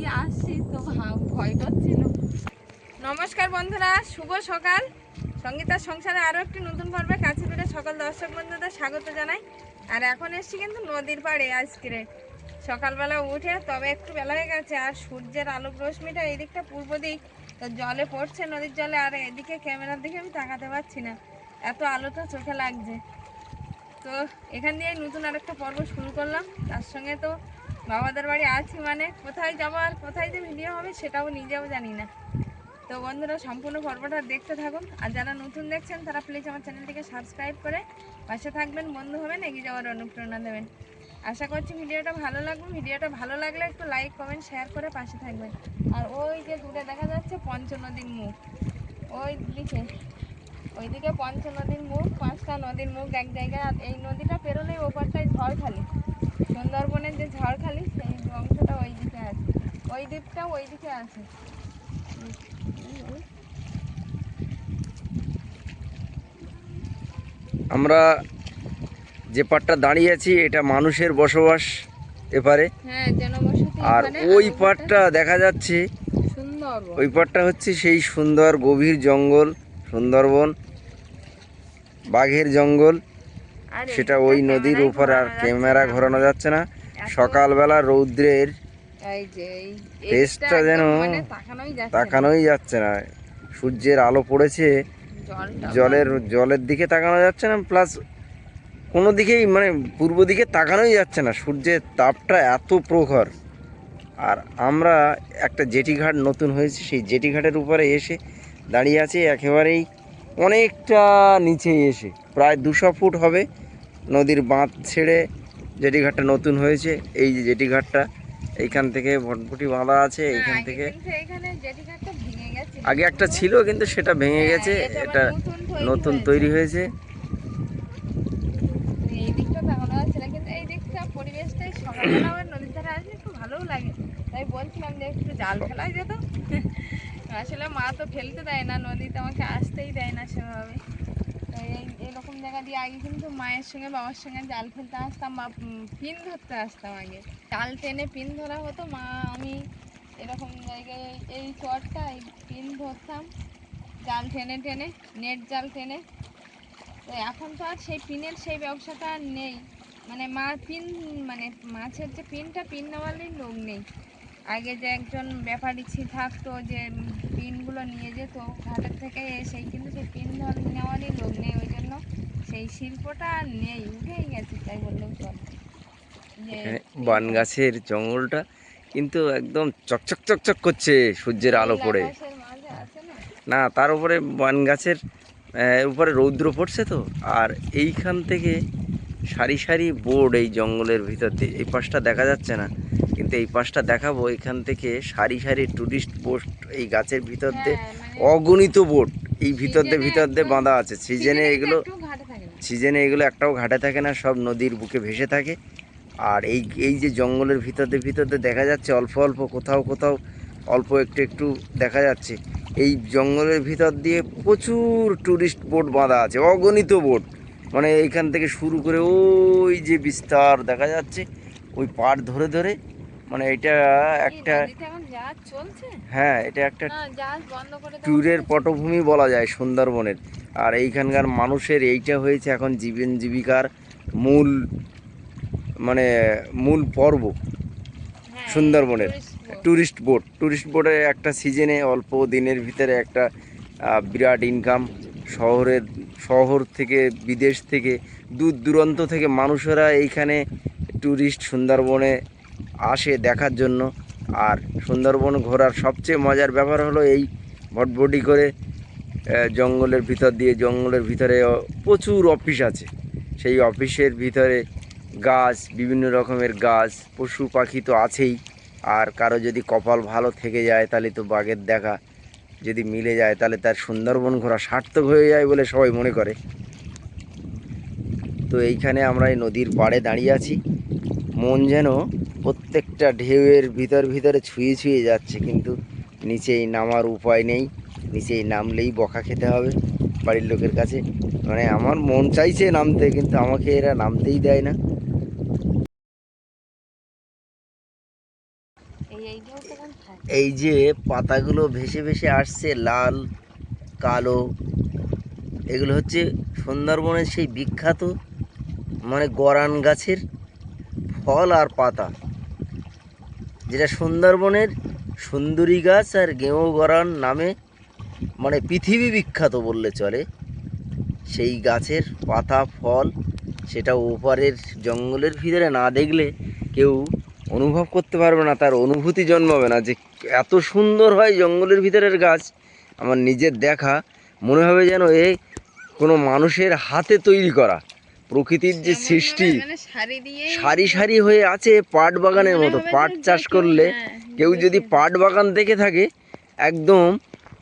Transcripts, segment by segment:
দিয়ে আসছি, তো ভয় করছিল নমস্কার বন্ধুরা, শুভ সকাল। সঙ্গীতার সংসারে আরও একটি নতুন পর্বে কাছে ফিরে সকল দর্শক বন্ধুদের স্বাগত জানাই। আর এখন এসছি কিন্তু নদীর পাড়ে আজকে। সকালবেলা উঠে তবে একটু বেলা হয়ে গেছে, আর সূর্যের আলোক রশ্মিটা এই দিকটা পূর্ব দিক। তো জলে পড়ছে নদীর জলে, আর এদিকে ক্যামেরার দিকে আমি তাকাতে পারছি না। এত আলোটা চোখে লাগছে। তো এখান দিয়ে নতুন আরেকটা পর্ব শুরু করলাম। তার সঙ্গে তো বাবাদের বাড়ি আছি মানে কোথায় যাব আর কোথায় যে ভিডিও হবে সেটাও নিজেও জানি না। তো বন্ধুরা, সম্পূর্ণ পর্বটা দেখতে থাকুন। আর যারা নতুন দেখছেন, তারা প্লিজ আমার চ্যানেলটিকে সাবস্ক্রাইব করে পাশে থাকবেন, বন্ধু হবেন, এগিয়ে যাওয়ার অনুপ্রেরণা দেবেন। আশা করছি ভিডিওটা ভালো লাগবে। ভিডিওটা ভালো লাগলে একটু লাইক কমেন্ট শেয়ার করে পাশে থাকবেন। আর ওই যে দূরে দেখা যাচ্ছে পঞ্চনদীর মুখ। ওই দিকে, ওইদিকে পঞ্চ নদীর মুখ, পাঁচটা নদীর মুখ এক জায়গায়, আর এই নদীটা পেরোলেই ওপারটাই ঝড়খালি সুন্দরবনের যে ঝড়খালি সেই অংশটা ওই দিকে আছে। ওই দ্বীপটাও ওই দিকে আছে। আমরা যে পাটটা দাঁড়িয়ে আছি এটা মানুষের বসবাস এপারে। হ্যাঁ আর ওই পাটটা দেখা যাচ্ছে ওই পাটটা হচ্ছে সেই সুন্দর গভীর জঙ্গল সুন্দরবন বাঘের জঙ্গল। সেটা ওই নদীর উপর আর ক্যামেরা ঘোরানো যাচ্ছে না। সকালবেলা রৌদ্রের এদিকটা যেন মানে তাকানোই যাচ্ছে না। তাকানোই যাচ্ছে না। সূর্যের আলো পড়েছে। জলের জলের দিকে তাকানো যাচ্ছে না। প্লাস কোনো দিকেই মানে পূর্ব দিকে তাকানোই যাচ্ছে না। সূর্যের তাপটা এত প্রখর। আর আমরা একটা জেটি ঘাট নতুন হয়েছে। সেই জেটি ঘাটের উপরে এসে দাঁড়িয়ে আছি। একেবারেই অনেকটা নিচে এসে। প্রায় দুশো ফুট হবে। নদীর বাঁধ ছেড়ে জেটি ঘাটটা নতুন হয়েছে। এই যে জেটি ঘাটটা এইখান থেকে ভটভটি বাঁধা আছে এইখান থেকে আগে একটা ছিল কিন্তু সেটা ভেঙে হ্যাঁ, গেছে এটা নতুন তৈরি হয়েছে। বলছিলাম যে একটু জাল ফেলাই যেত। আসলে মা তো ফেলতে দেয় না নদীতে আমাকে আসতেই দেয় না সেভাবে। এরকম জায়গা দিয়ে আগে কিন্তু মায়ের সঙ্গে, বাবার সঙ্গে জাল ফেলতে আসতাম বা পিন ধরতে আসতাম আগে। জাল টেনে পিন ধরা হতো, মা, আমি এরকম জায়গায়, এই- এই চরটা এই পিন ধরতাম। জাল টেনে টেনে, নেট জাল টেনে। তো এখন তো আর সেই পিনের সেই ব্যবসাটা আর নেই। মানে মা পিন মানে মাছের যে পিনটা, পিন নেওয়ারই লোক নেই। আগে যে একজন ব্যাপারী ছি থাকতো যে পিনগুলো নিয়ে যেত ঘাটের থেকে সেই কিন্তু সেই পিন নেওয়ারই লোক নেই ওই জন্য সেই শিল্পটা আর নেই উঠেই গেছে তাই বললেও চল। বান গাছের জঙ্গলটা কিন্তু একদম চকচক চকচক করছে সূর্যের আলো পড়ে। না? তার উপরে বান গাছের উপরে রৌদ্র পড়ছে তো আর এইখান থেকে সারি সারি বোর্ড এই জঙ্গলের ভিতর দিয়ে এই পাশটা দেখা যাচ্ছে না। কিন্তু এই পাশটা দেখাবো। এখান থেকে সারি সারি টুরিস্ট বোট এই গাছের ভিতর দিয়ে হ্যাঁ, মানে অগণিত বোট এই ভিতর দিয়ে ভিতর দিয়ে বাঁধা আছে। সিজনে এগুলো সিজনে এগুলো একটাও ঘাটে থাকে না সব নদীর বুকে ভেসে থাকে। আর এই এই যে জঙ্গলের ভিতর দিয়ে ভিতর দিয়ে দেখা যাচ্ছে অল্প অল্প কোথাও কোথাও অল্প একটু একটু দেখা যাচ্ছে। এই জঙ্গলের ভিতর দিয়ে প্রচুর টুরিস্ট বোট বাঁধা আছে অগণিত বোট মানে এইখান থেকে শুরু করে ওই যে বিস্তার দেখা যাচ্ছে ওই পাড় ধরে ধরে মানে এটা একটা হ্যাঁ এটা একটা ট্যুরের পটভূমি বলা যায় সুন্দরবনের। আর এইখানকার মানুষের এইটা হয়েছে এখন জীবন জীবিকার মূল মানে মূল পর্ব। হ্যাঁ, সুন্দরবনের। Tourist boat. ট্যুরিস্ট বোটে একটা সিজনে অল্প দিনের ভিতরে একটা বিরাট ইনকাম শহরের শহর থেকে বিদেশ থেকে দূর দূরান্ত থেকে মানুষেরা এইখানে ট্যুরিস্ট সুন্দরবনে আসে দেখার জন্য। আর সুন্দরবন ঘোরার সবচেয়ে মজার ব্যাপার হলো এই ভটভটি করে জঙ্গলের ভিতর দিয়ে, জঙ্গলের ভিতরে প্রচুর অফিস আছে। সেই অফিসের ভিতরে গাছ, বিভিন্ন রকমের গাছ, পশু পাখি তো আছেই। আর কারও যদি কপাল ভালো থেকে যায়, তাহলে তো বাঘের দেখা যদি মিলে যায়, তাহলে তার সুন্দরবন ঘোরা সার্থক হয়ে যায় বলে সবাই মনে করে। তো এইখানে আমরা এই নদীর পাড়ে দাঁড়িয়ে আছি। মন যেন প্রত্যেকটা ঢেউয়ের ভিতর ভিতরে ছুঁয়ে ছুঁয়ে যাচ্ছে কিন্তু নিচেই নামার উপায় নেই নিচেই নামলেই বকা খেতে হবে বাড়ির লোকের কাছে। মানে আমার মন চাইছে নামতে কিন্তু আমাকে এরা নামতেই দেয় না। এই যে পাতাগুলো ভেসে ভেসে আসছে লাল কালো এগুলো হচ্ছে সুন্দরবনের সেই বিখ্যাত মানে গরান গাছের ফল আর পাতা। যেটা সুন্দরবনের সুন্দরী গাছ আর গেঁয়ো গরান নামে মানে পৃথিবী বিখ্যাত বললে চলে, সেই গাছের পাতা, ফল সেটা ওপারের জঙ্গলের ভিতরে না দেখলে কেউ অনুভব করতে পারবে না, তার অনুভূতি জন্মাবে না যে এত সুন্দর হয় জঙ্গলের ভিতরের গাছ। আমার নিজের দেখা মনে হবে যেন এ কোনো মানুষের হাতে তৈরি করা। প্রকৃতির যে সৃষ্টি মানে সারি সারি হয়ে আছে পাট বাগানের মতো। পাট চাষ করলে হ্যাঁ, কেউ যদি পাট বাগান দেখে থাকে একদম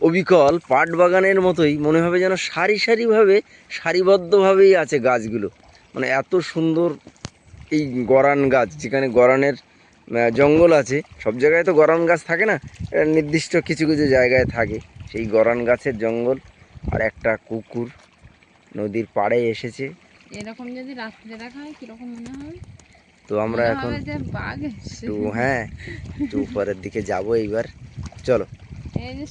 অবিকল পাট বাগানের মতোই মনে হবে যেন সারি সারিভাবে সারিবদ্ধভাবেই আছে গাছগুলো। মানে এত সুন্দর এই গরান গাছ যেখানে গরানের জঙ্গল আছে সব জায়গায় তো গরান গাছ থাকে না নির্দিষ্ট কিছু কিছু জায়গায় থাকে। সেই গরান গাছের জঙ্গল আর একটা কুকুর নদীর পাড়ে এসেছে। এরকম যদি রাত্রে দেখা হয় কীরকম মনে হবে তো আমরা এখন একটু হ্যাঁ একটু উপরের দিকে যাব এইবার। চলো। এই যে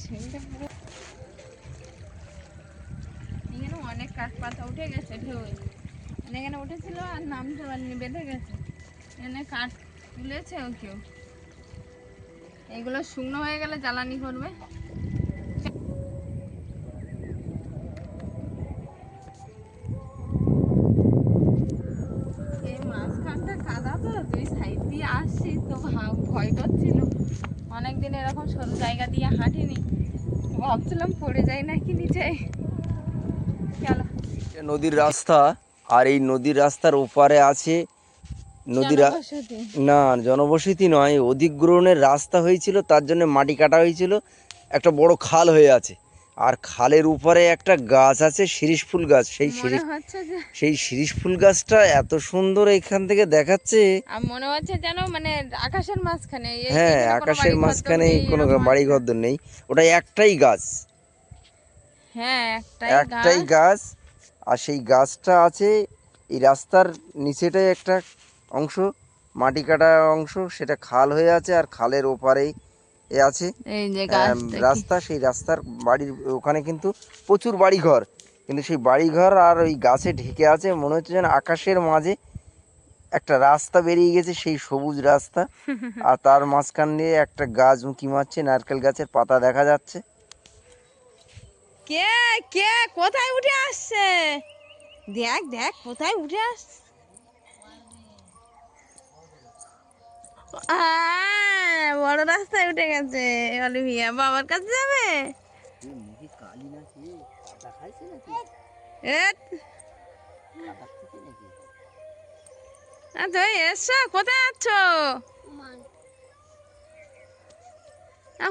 এখানে অনেক কাঠ পাতা উঠে গেছে ঢেউ। মানে এখানে উঠেছিল আর নামতে পারেনি বেঁধে গেছে। এখানে কাঠ তুলেছেও কেউ। এগুলো শুকনো হয়ে গেলে জ্বালানি করবে। দিয়ে হাঁটিনি। ভাবছিলাম পড়ে যাই নাকি নিচে। চলো। নদীর রাস্তা আর এই নদীর রাস্তার ওপারে আছে নদীর না জনবসতি নয় অধিগ্রহণের রাস্তা হয়েছিল তার জন্য মাটি কাটা হয়েছিল একটা বড় খাল হয়ে আছে। আর খালের উপরে একটা গাছ আছে শিরিষ ফুল গাছ। সেই শিরিষ সেই শিরিষ ফুল গাছটা এত সুন্দর এখান থেকে দেখাচ্ছে। মনে হচ্ছে যেন মানে আকাশের মাঝখানে এই হ্যাঁ আকাশের মাঝখানে কোনো বাড়ি। ঘর নেই। ওটা একটাই গাছ। হ্যাঁ একটাই গাছ। আর সেই গাছটা আছে এই রাস্তার নিচেটাই একটা অংশ মাটি কাটা অংশ সেটা খাল হয়ে আছে আর খালের ওপারেই এ আছে। রাস্তা সেই রাস্তার বাড়ির ওখানে কিন্তু প্রচুর বাড়িঘর। কিন্তু সেই বাড়িঘর আর ওই গাছে ঢেকে আছে মনে হচ্ছে যেন আকাশের মাঝে একটা রাস্তা বেরিয়ে গেছে সেই সবুজ রাস্তা। আর তার মাঝখান দিয়ে একটা গাছ উঁকি মারছে নারকেল গাছের পাতা দেখা যাচ্ছে। কে? কে? কোথায় উঠে আসছে? দেখ দেখ কোথায় উঠে আসছে? বড় রাস্তায় উঠে গেছে অলিভিয়া। বাবার কাছে যাবে? এত। আ, তো এসো কোথায় যাচ্ছ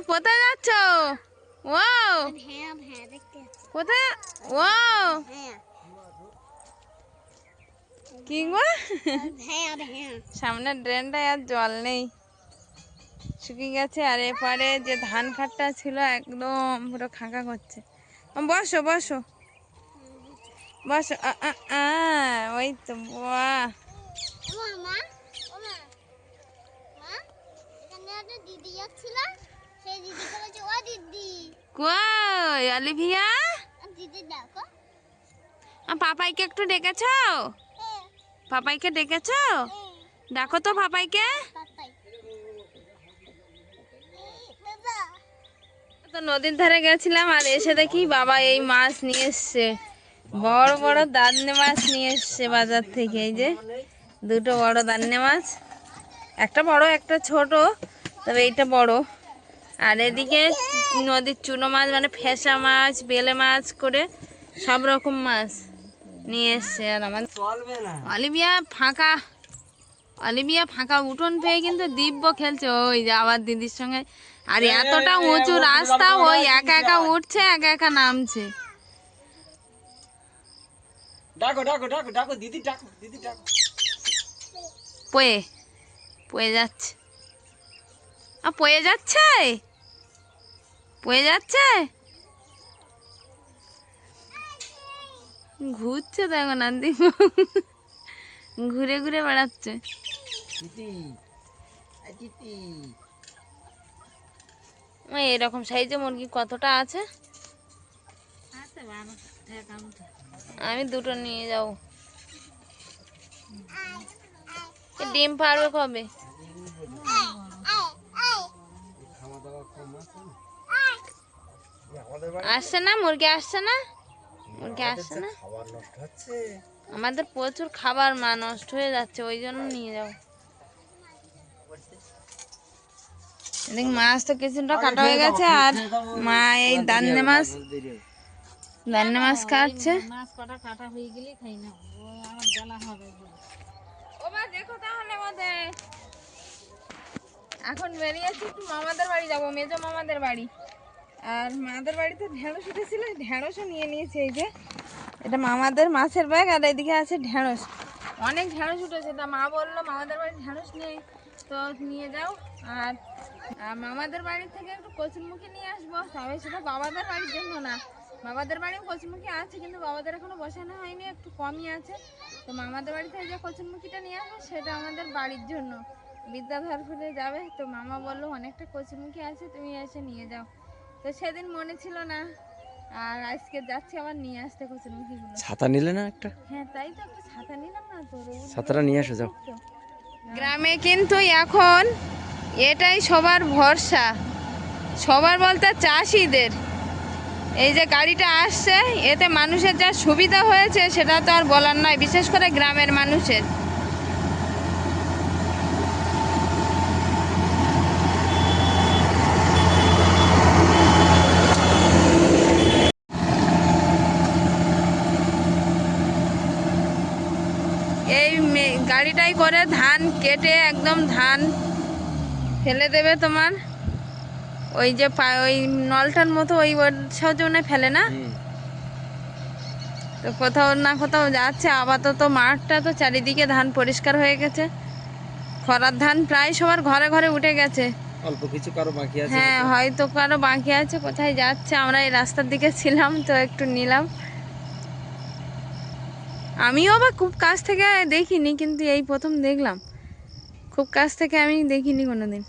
কোথায় যাচ্ছ? ও কোথায়? ও কি গো সামনে ড্রেনটায় আর জল নেই। শুকিয়ে গেছে আর এপারে যে ধান খাটটা ছিল একদম পুরো খাঁকা করছে। বসো বসো। বসো ওই তো বাহ। কই অলিভিয়া? পাপাইকে একটু ডেকেছো? পাপাইকে ডেকেছ? ডাকো তো পাপাইকে। তো নদীর ধারে গেছিলাম আর এসে দেখি বাবা এই মাছ নিয়ে এসছে। বড় বড় দান্নে মাছ নিয়ে এসছে বাজার থেকে, এই যে দুটো বড় দান্নে মাছ। একটা বড়, একটা ছোট, তবে এইটা বড়। আর এদিকে নদীর চুনো মাছ মানে ফেসা মাছ, বেলে মাছ করে সব রকম মাছ। নিয়ে এসছে আর আমার অলিভিয়া ফাঁকা। অলিভিয়া ফাঁকা উঠোন পেয়ে কিন্তু দিব্য খেলছে। ওই যে আবার দিদির সঙ্গে। আর এতটা উঁচু রাস্তা ওই একা একা উঠছে একা একা নামছে। ডাকো ডাকো ডাকো ডাকো দিদি ডাকো দিদি ডাকো। পয়ে পয়ে যাচ্ছে। আ পয়ে যাচ্ছে? পয়ে যাচ্ছে? ঘুরছে দেখো না ঘুরে ঘুরে বেড়াচ্ছে। এরকম সাইজে মুরগি কতটা আছে? আমি দুটো নিয়ে যাব ডিম পারবে কবে? আসছে না? মুরগি আসছে না? মুরগি না? খাবার নষ্ট হচ্ছে। আমাদের প্রচুর খাবার মা নষ্ট হয়ে যাচ্ছে ওই জন্য নিয়ে যাও। এদিকে মাছ তো কিছুটা কাটা হয়ে গেছে আর মা এই দান্নে মাছ। দান্নে মাছ কাটছে। মাছ কটা কাটা হয়ে গেলেই খাই না। ও আমার বেলা হবে। ও মা দেখো তাহলে আমাদের। এখন বেরিয়েছি একটু মামাদের বাড়ি যাব মেজো মামাদের বাড়ি। আর মাদের বাড়িতে ঢেঁড়স উঠেছিল, ঢেঁড়সও নিয়ে নিয়েছে এই যে। এটা মামাদের মাছের ব্যাগ আর এদিকে আছে ঢেঁড়স। অনেক ঢেঁড়স উঠেছে, তা মা বলল মামাদের বাড়ি ঢেঁড়স নেই, তো নিয়ে যাও। আর মামাদের বাড়ি থেকে একটু কচুরমুখী নিয়ে আসব, তবে সেটা বাবাদের বাড়ির জন্য না। বাবাদের বাড়িও কচুরমুখী আছে, কিন্তু বাবাদের এখনও বসানো হয়নি, একটু কমই আছে। তো মামাদের বাড়ি থেকে যে কচুরমুখীটা নিয়ে আসব, সেটা আমাদের বাড়ির জন্য। বিদ্যাধরপুরে যাবে, তো মামা বলল অনেকটা কচুরমুখী আছে, তুমি এসে নিয়ে যাও। তো সেদিন মনে ছিল না আর আজকে যাচ্ছি আবার নিয়ে আসতে কচুরমুখীগুলো ছাতা নিলে না একটা? হ্যাঁ তাই তো একটা ছাতা নিলাম না তো রোদ ছাতাটা নিয়ে আসো যাও। গ্রামে কিন্তু এখন এটাই সবার ভরসা। সবার বলতে চাষিদের। এই যে গাড়িটা আসছে এতে মানুষের যা সুবিধা হয়েছে সেটা তো আর বলার নয় বিশেষ করে গ্রামের মানুষের এই মে- করে ধান কেটে একদম ধান ফেলে দেবে তোমার। ওই যে ওই নলটার মতো ওই সজনে ফেলে না? তো কোথাও না কোথাও যাচ্ছে আপাতত মাঠটা তো চারিদিকে ধান পরিষ্কার হয়ে গেছে। খরার ধান প্রায় সবার ঘরে ঘরে উঠে গেছে। অল্প কিছু কারও বাকি আছে হ্যাঁ হয়তো কারও বাকি আছে কোথায় যাচ্ছে? আমরা এই রাস্তার দিকে ছিলাম তো একটু নিলাম। আমিও আবার খুব কাছ থেকে দেখিনি, কিন্তু এই প্রথম দেখলাম। খুব কাছ থেকে আমি দেখিনি কোনোদিন।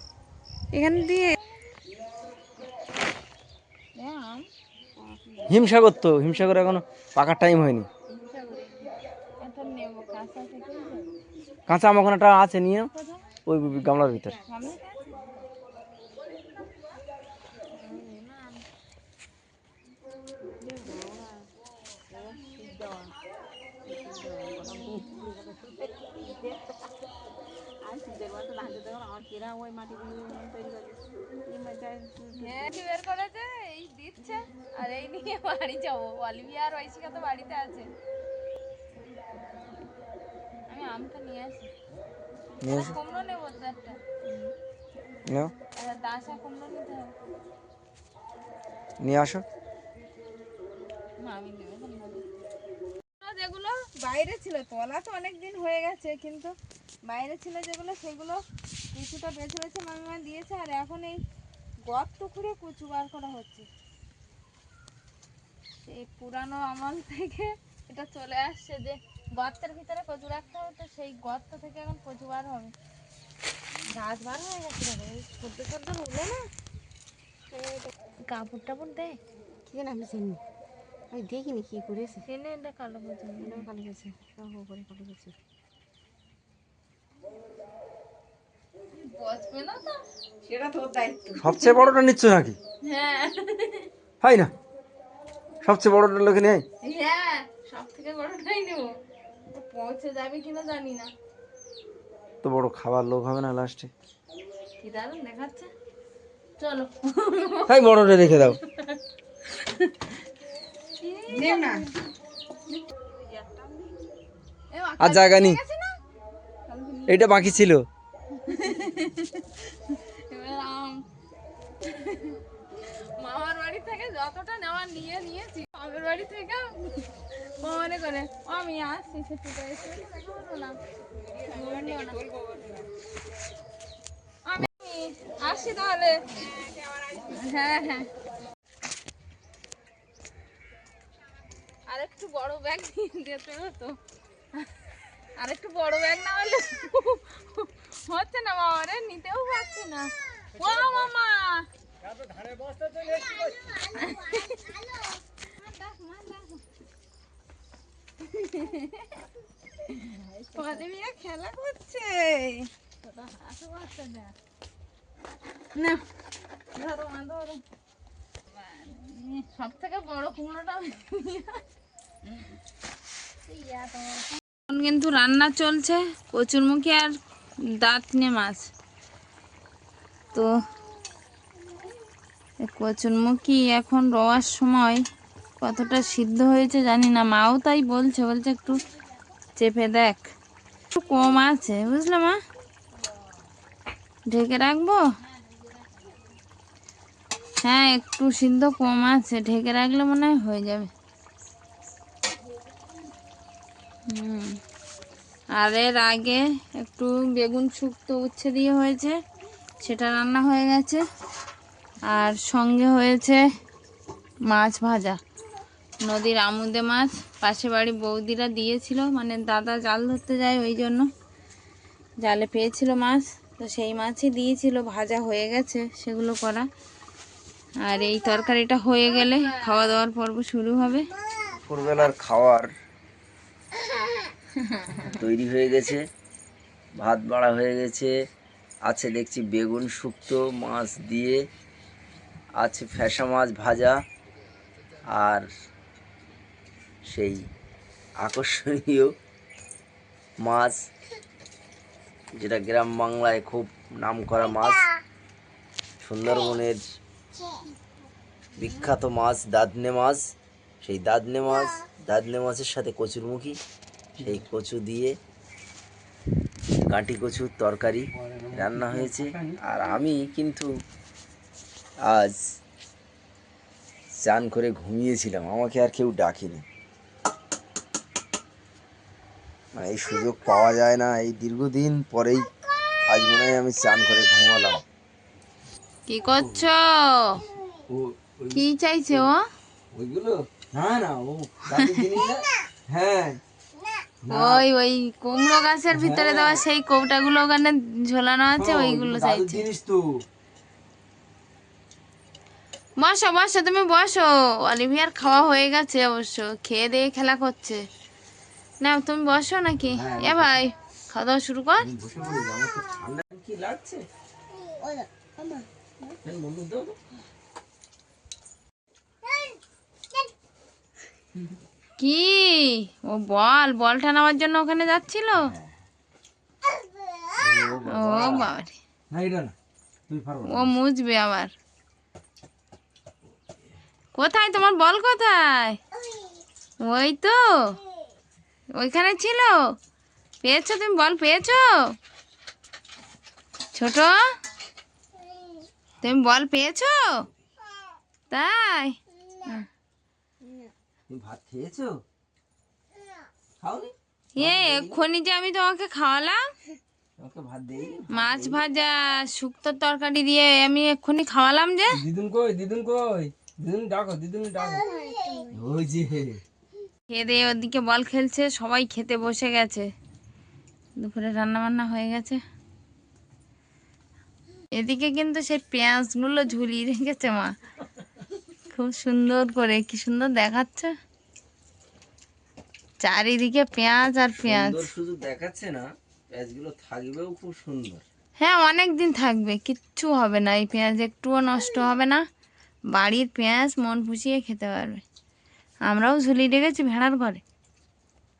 এখান দিয়ে হিমসাগর তো, হিমসাগর এখনও পাকার টাইম হয়নি। কাঁচা আম ওখানে আছে, নিয়ে ওই গামলার ভিতর। কিরা ওই মাটি তৈরি করে। হ্যাঁ কি বের করেছে? এই দিচ্ছে। আর এই নিয়ে বাড়ি যাব। অলিভিয়া আর ঐশিকা তো বাড়িতে আছে। আমি আমটা নিয়ে আসি। কুমড়ো নেব তো একটা দাসা কুমড়ো নিতে হবে। নিয়ে আসো। যেগুলো বাইরে ছিল তলা তো অনেক দিন হয়ে গেছে কিন্তু বাইরে ছিল যেগুলো সেগুলো কিছুটা বেছে বেছে মামিমা দিয়েছে আর এখন এই গর্ত খুঁড়ে কুচু বার করা হচ্ছে। সেই পুরানো আমল থেকে এটা চলে আসছে যে গর্তের ভিতরে কচু রাখতে হতো সেই গর্ত থেকে এখন কচু বার হবে। গাছ বার হয়ে গেছে সদ্য সদ্য উঠল না? কাপড় টাপড় দেয় কি জানি আমি চিনি। আমি দেখিনি কি করেছে। ট্রেনে এটা কালো কচু। কালো করে গেছে বসবে না তো সবচেয়ে বড়টা নিচ্ছ নাকি? হ্যাঁ। হয় না? সবচেয়ে বড়টা লোকে হ্যাঁ বড়টাই নেব। তো পৌঁছে যাবে কিনা জানি না। তো বড় খাবার লোক হবে না লাস্টে কি দারুণ দেখাচ্ছে। চলো। তাই বড়টা রেখে দাও। আর জায়গা নেই। এটা বাকি ছিল এবার আম। মামার বাড়ি থেকে যতটা নেওয়া, নিয়ে নিয়েছি। মামার বাড়ি থেকে মনে করে আমি আসছি না। আমি আসি তাহলে। হ্যাঁ হ্যাঁ। আর একটু বড় ব্যাগ নিয়ে যেতে হতো। আর একটু বড় ব্যাগ না হলে হচ্ছে না, বাবা নিতেও পারছি না। ও, মামা! খেলা করছে। না। ধরো সব থেকে বড় কুমড়োটা কিন্তু রান্না চলছে, কচুরমুখী আর দাঁতনে মাছ। তো কচুরমুখী এখন রোয়ার সময় কতটা সিদ্ধ হয়েছে জানি না, মাও তাই বলছে বলছে একটু চেপে দেখ। একটু কম আছে, বুঝলে মা? ঢেকে রাখব? হ্যাঁ একটু সিদ্ধ কম আছে, ঢেকে রাখলে মনে হয় হয়ে যাবে। হুম। আর এর আগে একটু বেগুন শুক্তো উচ্ছে দিয়ে হয়েছে, সেটা রান্না হয়ে গেছে। আর সঙ্গে হয়েছে মাছ ভাজা। নদীর আমুদে মাছ, পাশে বাড়ি বৌদিরা দিয়েছিল মানে দাদা জাল ধরতে যায় ওই জন্য। জালে পেয়েছিল মাছ, তো সেই মাছই দিয়েছিল, ভাজা হয়ে গেছে সেগুলো করা। আর এই তরকারিটা হয়ে গেলে খাওয়া দাওয়ার পর্ব শুরু হবে। দুপুরবেলার খাওয়ার তৈরি হয়ে গেছে, ভাত বাড়া হয়ে গেছে। আছে দেখছি বেগুন শুক্তো মাছ দিয়ে আছে ফ্যাসা মাছ ভাজা আর সেই আকর্ষণীয় মাছ, যেটা গ্রাম বাংলায় খুব নাম করা মাছ, সুন্দরবনের বিখ্যাত মাছ, দাদনে মাছ। সেই দাদনে মাছ, দাদনে মাছের সাথে কচুরমুখী। সেই কচু দিয়ে কাঁটি কচুর তরকারি রান্না হয়েছে। আর আমি কিন্তু আজ চান করে ঘুমিয়েছিলাম আমাকে আর কেউ ডাকেনি। মানে এই সুযোগ পাওয়া যায় না এই দীর্ঘদিন পরেই আজ মনে হয় আমি চান করে ঘুমালাম। কি করছ? কি চাইছে ও? ওইগুলো? না না ও হ্যাঁ। ওই ওই কুমড়ো গাছের ভিতরে দেওয়া সেই কৌটাগুলো ওখানে ঝোলানো আছে ওইগুলো চাইছে। জিনিস তো। বসো বসো তুমি বসো। অলিভিয়ার খাওয়া হয়ে গেছে অবশ্য খেয়ে দিয়ে খেলা করছে। না তুমি বসো নাকি? এ ভাই খাওয়া দাওয়া শুরু কর। ঠান্ডা কি লাগছে? ও বল বলটা নেওয়ার জন্য ওখানে যাচ্ছিল? ও বাবা ও মুজবে আবার। কোথায়? তোমার বল কোথায়? ওই তো। ওইখানে ছিল। পেয়েছ? তুমি বল পেয়েছ? ছোট? তুমি বল পেয়েছ? তাই? ভাত খেয়েছো? এ এক্ষুনি যে আমি তোমাকে খাওয়ালাম। মাছ ভাজা শুক্তোর তরকারি দিয়ে আমি এক্ষুনি খাওয়ালাম যে। দিদুন কই? দিদুন কই? দিদুন ডাকো দিদুন ডাকো। ওই যে। খেয়ে ওদিকে বল খেলছে সবাই খেতে বসে গেছে। দুপুরে রান্না বান্না হয়ে গেছে। এদিকে কিন্তু সেই পেঁয়াজগুলো ঝুলিয়ে রেখেছে মা। খুব সুন্দর করে কি সুন্দর দেখাচ্ছে। চারিদিকে পেঁয়াজ আর পেঁয়াজ। শুধু দেখাচ্ছে না পেঁয়াজগুলো থাকবেও খুব সুন্দর। হ্যাঁ অনেক দিন থাকবে কিচ্ছু হবে না। এই পেঁয়াজ একটুও নষ্ট হবে না। বাড়ির পেঁয়াজ মন পুষিয়ে খেতে পারবে। আমরাও ঝুলি রেখেছি ভেড়ার ঘরে।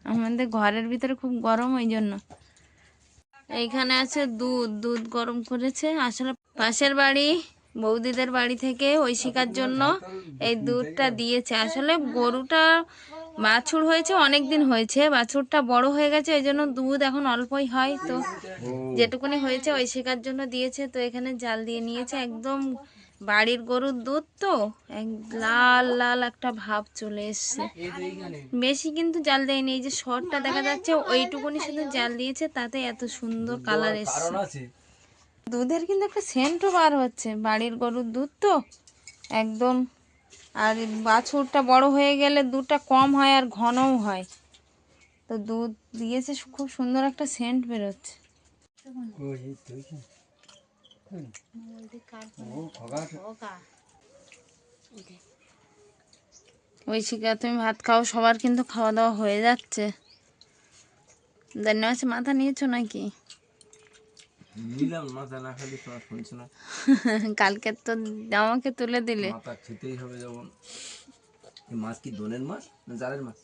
আমাদের ঘরের ভিতরে খুব গরম ওই জন্য এইখানে আছে দুধ। দুধ গরম করেছে। আসলে পাশের বাড়ি, বৌদিদের বাড়ি থেকে ওই শিকার জন্য এই দুধটা দিয়েছে। আসলে গরুটা বাছুর হয়েছে অনেক দিন হয়েছে। বাছুরটা বড় হয়ে গেছে ওই জন্য দুধ এখন অল্পই হয়। তো যেটুকুনি হয়েছে ওই শেখার জন্য দিয়েছে। তো এখানে জাল দিয়ে নিয়েছে। একদম বাড়ির গরুর দুধ তো এক লাল লাল একটা ভাব চলে এসছে। বেশি কিন্তু জাল দেয়নি এই যে শরটা দেখা যাচ্ছে ওইটুকুনি শুধু জাল দিয়েছে তাতে এত সুন্দর কালার এসছে। দুধের কিন্তু একটা সেন্টও বার হচ্ছে বাড়ির গরুর দুধ তো একদম আর বাছুরটা বড় হয়ে গেলে দুধটা কম হয় আর ঘনও হয়। তো দুধ দিয়েছে খুব সুন্দর একটা সেন্ট বেরোচ্ছে। ওই শিকা তুমি ভাত খাও সবার কিন্তু খাওয়া দাওয়া হয়ে যাচ্ছে। মাছে মাথা নিয়েছো নাকি? নিলাম মাথা না খালি তোমার শুনছো না। কালকে তো আমাকে তুলে দিলে। মাথা খেতেই হবে যখন। মাছ কি দোনের মাছ না জালের মাছ?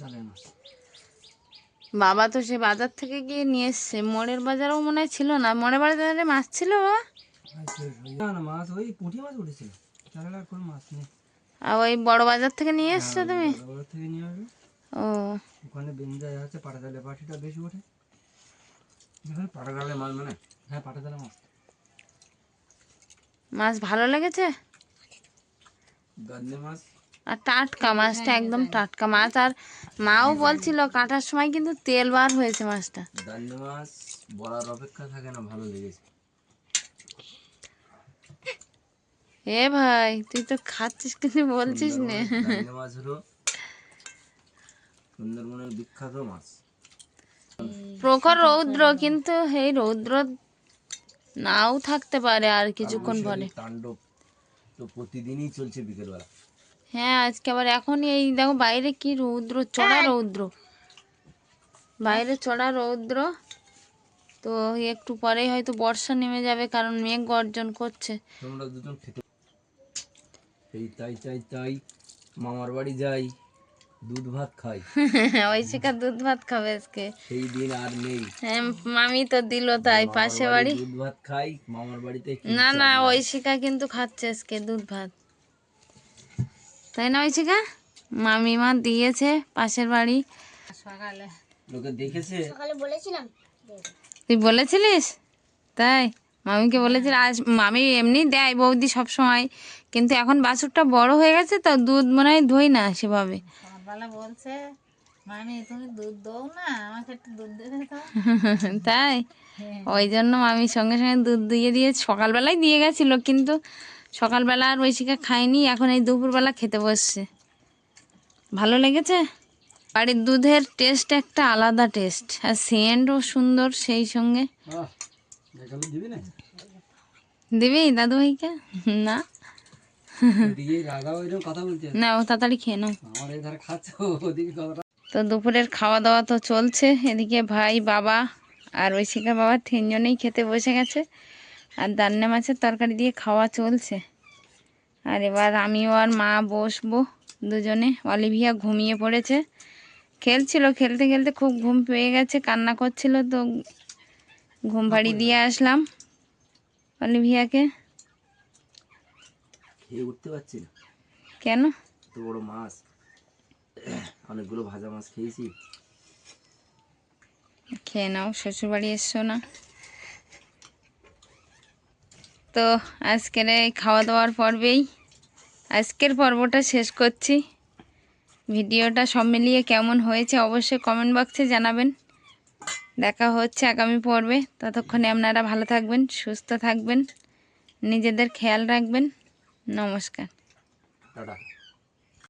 জালের মাছ। বাবা তো সে বাজার থেকে গিয়ে নিয়ে এসছে। মোড়ের বাজারও মনে হয় ছিল না। মোড়ের বাজারে মাছ ছিল বাবা? মাছ ওই পুঁটি মাছ উঠেছিল। জালের আর কোনো মাছ নেই। আর ওই বড় বাজার থেকে নিয়ে এসছো তুমি? বড় থেকে নিয়ে আসবে। ও। ওখানে বেঞ্জায় আছে পাটা পাটিটা বেশি ওঠে। এখানে পাটা মাছ মানে? হ্যাঁ মাছ। মাছ ভালো লেগেছে? গান্নে মাছ। আর টাটকা মাছটা একদম টাটকা মাছ। আর মাও বলছিল কাটার সময় কিন্তু তেল বার হয়েছে মাছটা। মাছ বলার অপেক্ষা থাকে না ভালো লেগেছে। এ ভাই তুই তো খাচ্ছিস কিন্তু বলছিস না। মাছ হলো সুন্দরবনের বিখ্যাত মাছ। প্রখর রৌদ্র কিন্তু এই রৌদ্র নাও থাকতে পারে আর কিছুক্ষণ পরে। তাণ্ডব তো প্রতিদিনই চলছে বিকেলবেলা। হ্যাঁ আজকে আবার এখন এই দেখো বাইরে কি রৌদ্র চড়া রৌদ্র। বাইরে চড়া রৌদ্র। তো একটু পরেই হয়তো বর্ষা নেমে যাবে কারণ মেঘ গর্জন করছে। তোমরা দুজন খেতে এই তাই তাই তাই। মামার বাড়ি যাই দুধ ভাত খাই। ওই শিকার দুধ ভাত খাবে আজকে। সেই দিন আর নেই। হ্যাঁ, মামি তো দিল তাই পাশে বাড়ি দুধ ভাত খাই মামার বাড়িতে না না ওই শিকা কিন্তু খাচ্ছে আজকে দুধ ভাত। তাই না ওই শিকা মামিমা দিয়েছে পাশের বাড়ি। সকালে। লোকে দেখেছে? সকালে বলেছিলাম। তুই বলেছিলিস? তাই? মামিকে বলেছিল আজ মামি এমনি দেয় বৌদি সব সময় কিন্তু এখন বাছুরটা বড় হয়ে গেছে তো দুধ মনে হয় ধুই না সেভাবে। বলছে মামি তুমি দুধ দাও না আমাকে একটু দুধ দেবে তো? তাই? হ্যাঁ। ওই জন্য মামির সঙ্গে সঙ্গে দুধ দিয়ে দিয়ে সকালবেলায় দিয়ে গেছিল কিন্তু সকালবেলা আর ঐশিকা খায়নি এখন এই দুপুরবেলা খেতে বসছে। ভালো লেগেছে? বাড়ির দুধের টেস্ট একটা আলাদা টেস্ট আর সেন্টও সুন্দর সেই সঙ্গে। দিবি দাদু ভাইকে না। না ও তাড়াতাড়ি খেয়ে নাও। তো দুপুরের খাওয়া দাওয়া তো চলছে এদিকে ভাই বাবা আর ঐশিকা বাবা তিনজনেই খেতে বসে গেছে। আর দান্নে মাছের তরকারি দিয়ে খাওয়া চলছে। আর এবার আমিও আর মা বসবো দুজনে। অলিভিয়া ঘুমিয়ে পড়েছে। খেলছিল খেলতে খেলতে খুব ঘুম পেয়ে গেছে কান্না করছিল তো ঘুম ভাড়ি দিয়ে আসলাম অলিভিয়াকে। উঠতে পারছি না। কেন? বড় মাছ। অনেকগুলো ভাজা মাছ খেয়েছি। খেয়ে নাও শ্বশুরবাড়ি এসছো না। তো আজকের এই খাওয়া দাওয়ার পর্বেই আজকের পর্বটা শেষ করছি। ভিডিওটা সব মিলিয়ে কেমন হয়েছে অবশ্যই কমেন্ট বক্সে জানাবেন। দেখা হচ্ছে আগামী পর্বে। ততক্ষণে আপনারা ভালো থাকবেন, সুস্থ থাকবেন, নিজেদের খেয়াল রাখবেন। নমস্কার।